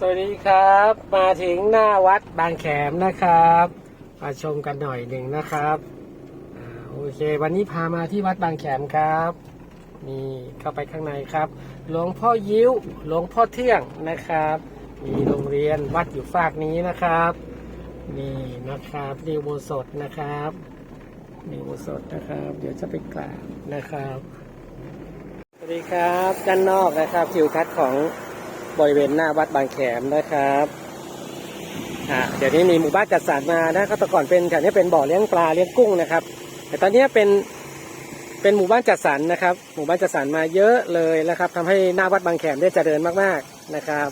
สวัสดีครับ มาถึงหน้าวัดบางแขมนะครับ มาชมกันหน่อยหนึ่งนะครับอโอเค วันนี้พามาที่วัดบางแขมครับนี่เข้าไปข้างในครับหลวงพ่อยิ้วหลวงพ่อเที่ยงนะครับ มีโรงเรียนวัดอยู่ฝากนี้นะครับ นี่นะครับนิวโบสถนะครับนิวโบสถนะครับ เดี๋ยวจะไปกราบนะครับ สวัสดีครับด้านนอกนะครับทิวทัศน์ของ บริเวณหน้าวัดบางแขมนะครับอ่าเดี๋ยวนี้มีหมู่บ้านจัดสรรมานะครับแต่ก่อนเป็นแถวนี้เป็นบ่อเลี้ยงปลาเลี้ยงกุ้งนะครับ แต่ตอนนี้เป็นเป็นหมู่บ้านจัดสรรนะครับ หมู่บ้านจัดสรรมาเยอะเลยนะครับทำให้หน้าวัดบางแขมได้เจริญมากๆนะครับ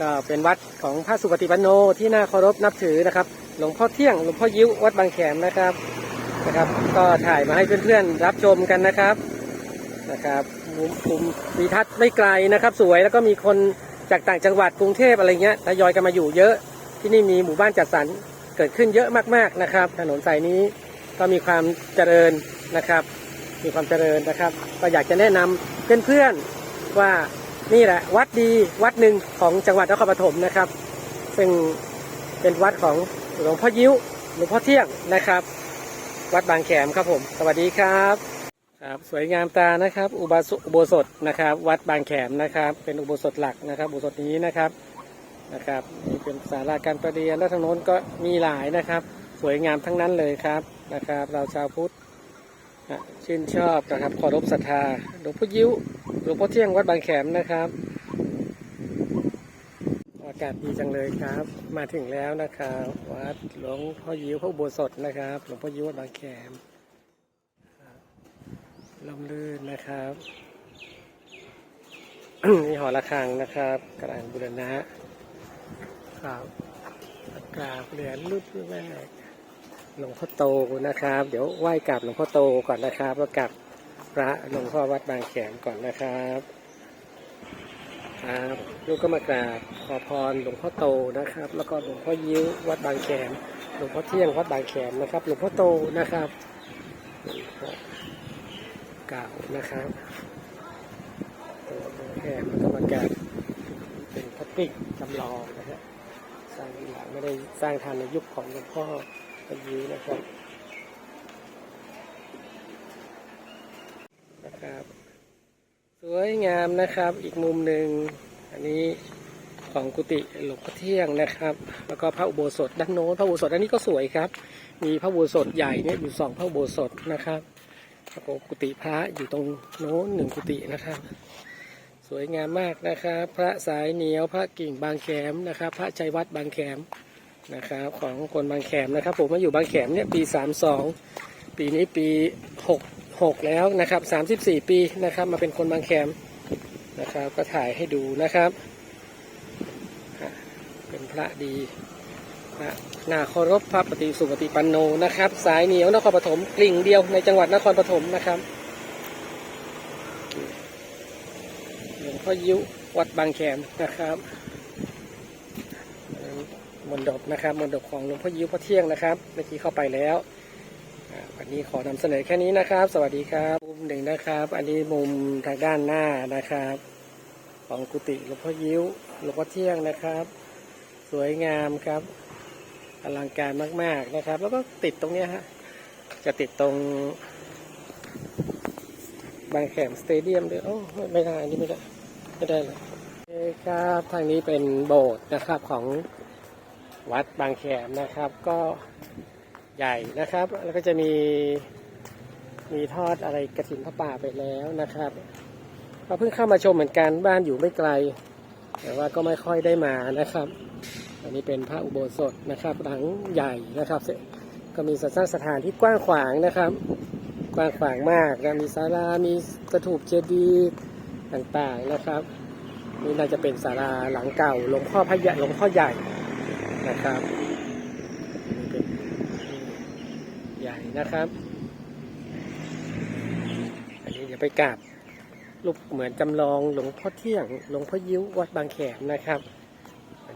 ก็เป็นวัดของพระสุปฏิปันโนที่น่าเคารพนับถือนะครับ หลวงพ่อเที่ยงหลวงพ่อยิ้ววัดบางแขมนะครับนะครับ ก็ถ่ายมาให้เพื่อนๆรับชมกันนะครับนะครับมุมมุมวีทัศน์ไม่ไกลนะครับ สวยแล้วก็มีคน จากต่างจังหวัดกรุงเทพอะไรเงี้ยทยอยกันมาอยู่เยอะ ที่นี่มีหมู่บ้านจัดสรรเกิดขึ้นเยอะมากๆนะครับ ถนนสายนี้ก็มีความเจริญนะครับ มีความเจริญนะครับ ก็อยากจะแนะนำเพื่อนๆว่านี่แหละวัดดีวัดหนึ่งของจังหวัดนครปฐมนะครับ ซึ่งเป็นวัดของหลวงพ่อยิ้วหลวงพ่อเที่ยงนะครับ วัดบางแขมครับผม สวัสดีครับ ครับสวยงามตานะครับอุบาสอุโบสถนะครับ วัดบางแขมนะครับ เป็นอุโบสถหลักนะครับ อุโบสถนี้นะครับนะครับนี่เป็นศาลาการประเรียนและทางโน้นก็มีหลายนะครับ สวยงามทั้งนั้นเลยครับนะครับ เราชาวพุทธชื่นชอบนะครับเคารพศรัทธาหลวงพ่อยิ้วหลวงพ่อเที่ยงวัดบางแขมนะครับ อากาศดีจังเลยครับ มาถึงแล้วนะครับ วัดหลวงพ่อยิ้วพระอุโบสถนะครับ หลวงพ่อยิ้ววัดบางแขม ลมลื่นนะครับนี่หอระฆังนะครับ กระดานบุรณะครับกราบเหรียญรุ่นแรกหลวงพ่อโตนะครับ เดี๋ยวไหว้กราบหลวงพ่อโตก่อนนะครับแล้วกราบพระหลวงพ่อวัดบางแขมก่อนนะครับครับลูกก็มากราบขอพรหลวงพ่อโตนะครับ แล้วก็หลวงพ่อยิ้ววัดบางแขมหลวงพ่อเที่ยงวัดบางแขมนะครับ หลวงพ่อโตนะครับ เก่านะครับตัวแขมแล้วก็มากราบเป็นพลาสติกจำลองนะครับสร้างหลังไม่ได้สร้างทันในยุคของหลวงพ่อพระยิ้วนะครับนะครับ สวยงามนะครับอีกมุมหนึ่งอันนี้ของกุฏิหลวงพ่อเที่ยงนะครับ แล้วก็พระอุโบสถด้านโน้นพระอุโบสถอันนี้ก็สวยครับ มีพระอุโบสถใหญ่เนี่ยอยู่สองพระอุโบสถนะครับ แล้วก็กุฏิพระอยู่ตรงโน้นหนึ่งกุฏินะครับ สวยงามมากนะครับ พระสายเหนียวพระกิ่งบางแขมนะครับ พระชัยวัดบางแขมนะครับ ของคนบางแขมนะครับ ผมมาอยู่บางแขมเนี่ยปีสามสองปีนี้ปีหกหกแล้วนะครับสามสิบสี่ปีนะครับ มาเป็นคนบางแคมนะครับ ก็ถ่ายให้ดูนะครับ เป็นพระดี นาเคารพพระปฏิสุปฏิปันโนนะครับ สายเหนียวนครปฐมกลิ่งเดียวในจังหวัดนครปฐมนะครับหลวงพ่อยิ้ววัดบางแขมนะครับมนดบนะครับมนดบของหลวงพ่อยิ้วพ่อเที่ยงนะครับเมื่อกี้เข้าไปแล้ววันนี้ขอนำเสนอแค่นี้นะครับ สวัสดีครับมุมหนึ่งนะครับ อันนี้มุมทางด้านหน้านะครับ ของกุฏิหลวงพ่อยิ้วหลวงพ่อเที่ยงนะครับ สวยงามครับ อลังการมาก ๆนะครับ แล้วก็ติดตรงนี้ฮะจะติดตรงบางแขมสเตเดียมด้วยโอ้ไม่ได้อันนี้ไม่ได้ไม่ได้เลยเครับทางนี้เป็นโบสถ์นะครับของวัดบางแขมนะครับ ก็ใหญ่นะครับ แล้วก็จะมีมีทอดอะไรกระถินพระป่าไปแล้วนะครับก็เพิ่งเข้ามาชมเหมือนกันบ้านอยู่ไม่ไกล แต่ว่าก็ไม่ค่อยได้มานะครับ อันนี้เป็นพระอุโบสถนะครับหลังใหญ่นะครับ ก็มีสถานสถานที่กว้างขวางนะครับ กว้างขวางมากนะมีศาลา มีสถูปเจดีย์ต่างๆนะครับ นี่น่าจะเป็นศาลาหลังเก่าหลวงพ่อพระใหญ่หลวงพ่อใหญ่นะครับใหญ่นะครับ อันนี้เดี๋ยวไปกราบรูปเหมือนจำลองหลวงพ่อเที่ยง หลวงพ่อยิ้ววัดบางแขมนะครับ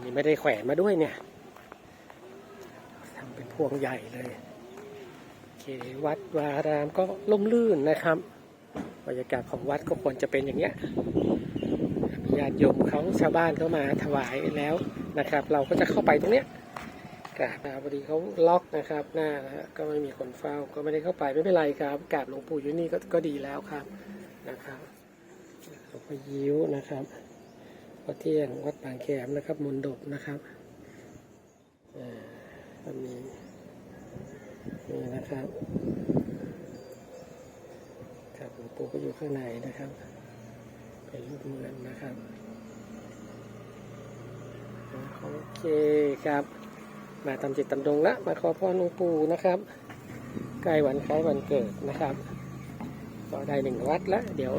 นนี้ไม่ได้แขวนมาด้วยเนี่ยทำเป็นพวงใหญ่เลยเควัดวาอารามก็ร่มรื่นนะครับบรรยากาศของวัดก็ควรจะเป็นอย่างเงี้ยญาติโยมเขาชาวบ้านเขามาถวายแล้วนะครับ เราก็จะเข้าไปตรงเนี้ยกราบนะพอดีเขาล็อกนะครับหน้านะฮะก็ไม่มีคนเฝ้าก็ไม่ได้เข้าไปไม่เป็นไรครับกราบหลวงปู่อยู่นี่ก็ก็ดีแล้วครับนะครับหลวงพ่อยิ้วนะครับ วัดเที่ยงวัดบางแขมนะครับมนดบนะครับอ่าก็มีนี่นะครับครับหลวงปู่ก็อยู่ข้างในนะครับ เป็นรูปเมืองนะครับโอเคครับ มาทำจิตตำดงละมาขอพรหลวงปู่นะครับใกล้วันคล้ายวันเกิดนะครับ ก็ได้หนึ่งวัดแล้ว เดี๋ยว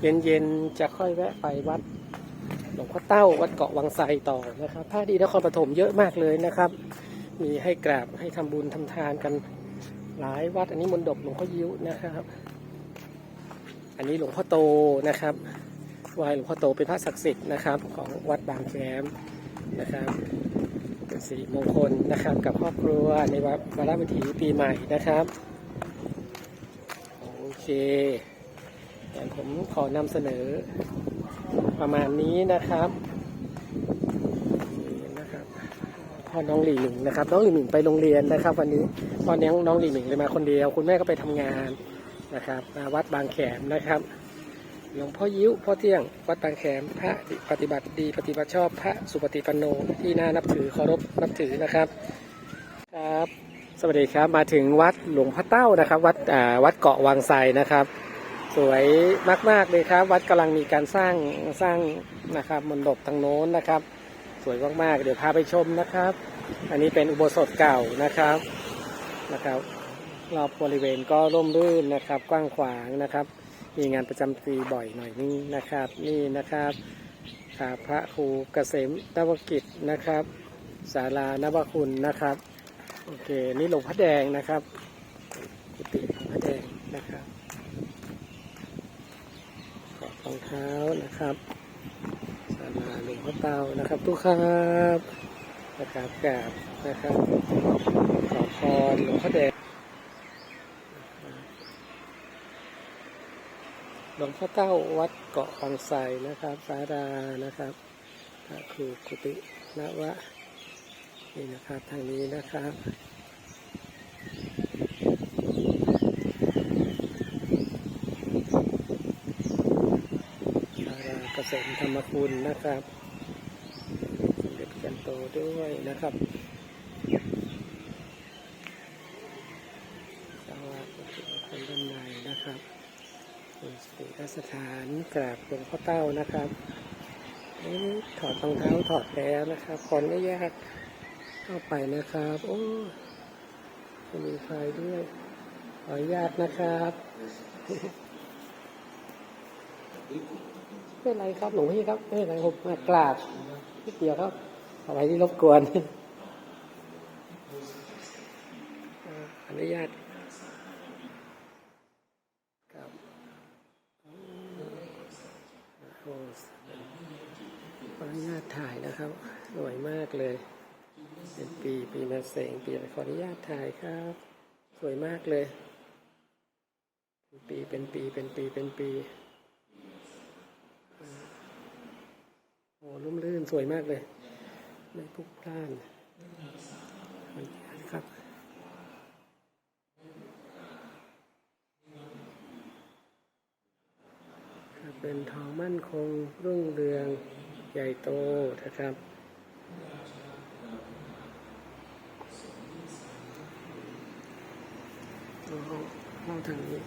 เย็นๆจะค่อยแวะไปวัด หลวงพ่อเต้าวัดเกาะวังไซต่อนะครับท่าดีนครปฐมเยอะมากเลยนะครับ มีให้กราบให้ทำบุญทำทานกันหลายวัดอันนี้มนดบหลวงพ่อยิ้วนะครับ อันนี้หลวงพ่อโตนะครับวายหลวงพ่อโตเป็นพระศักดิ์สิทธิ์นะครับ ของวัดบางแคมนะครับเป็นสีมงคลนะครับ กับครอบครัวในวัดวาระวิถีปีใหม่นะครับโอเคแต่ผมขอนำเสนอ ประมาณนี้นะครับนี่นะครับพ่อน้องหลีหมิงนะครับ น้องหลีหมิงไปโรงเรียนนะครับ วันนี้พ่อเลี้ยน้องหลีหมิงเลยมาคนเดียว คุณแม่ก็ไปทำงานนะครับมาวัดบางแขมนะครับหลวงพ่อยิ้วพ่อเที่ยง วัดบางแขมพระปฏิบัติดีปฏิบัติชอบพระสุปฏิปันโนที่น่านับถือเคารพนับถือนะครับครับ สวัสดีครับมาถึงวัดหลวงพ่อเต้านะครับ วัดวัดเกาะวังไซนะครับ สวยมาก ๆ เลยครับ วัดกำลังมีการสร้างสร้างนะครับมณฑปทางโน้นนะครับ สวยมากๆ เดี๋ยวพาไปชมนะครับ อันนี้เป็นอุโบสถเก่านะครับนะครับรอบบริเวณก็ร่มรื่นนะครับ กว้างขวางนะครับ มีงานประจำปีบ่อยหน่อยนึงนะครับ นี่นะครับขาพระครูเกษมนวกิจนะครับศาลานวคุณนะครับโอเคนี่หลวงพระแดงนะครับกุฏิหลวงพระแดงนะครับขอบรองเท้า นะครับศาลาหลวงพ่อเตานะครับทุกครับนะครับกราบนะครับขอพรหลวงพ่อแดงหลวงพ่อเต้าวัดเกาะบางไทรนะครับสารานะครับพระครูกุตินวะนี่นะครับทางนี้นะครับสา ราเกษมธรรมคุณนะครับเด็จกันโตด้วยนะครับสวัสดีคนด้านในนะครับเป็นสติสถานกราบหลวงพ่อเต้านะครับถอดรองเท้าถอดแล้วนะครับขออนุญาตเข้าไปนะครับ โอ้มีไฟด้วยขออนุญาตนะครับ เป็นไรครับ หลวงพี่ครับไม่เป็นไรผมมากราบนิดเดียวครับอะไรที่รบกวนขออนุญาตครับโอ้ขออนุญาตถ่ายนะครับ สวยมากเลย เป็นปีปีมาเสงปีขออนุญาตถ่ายครับ สวยมากเลยเป็นปีเป็นปีเป็นปีเป็นปี ลุ่มลื่นสวยมากเลยไม่พลุกพล่านขออนุญาตครับเป็นทองมั่นคงรุ่งเรืองใหญ่โตนะครับเอาเข้าทางนี้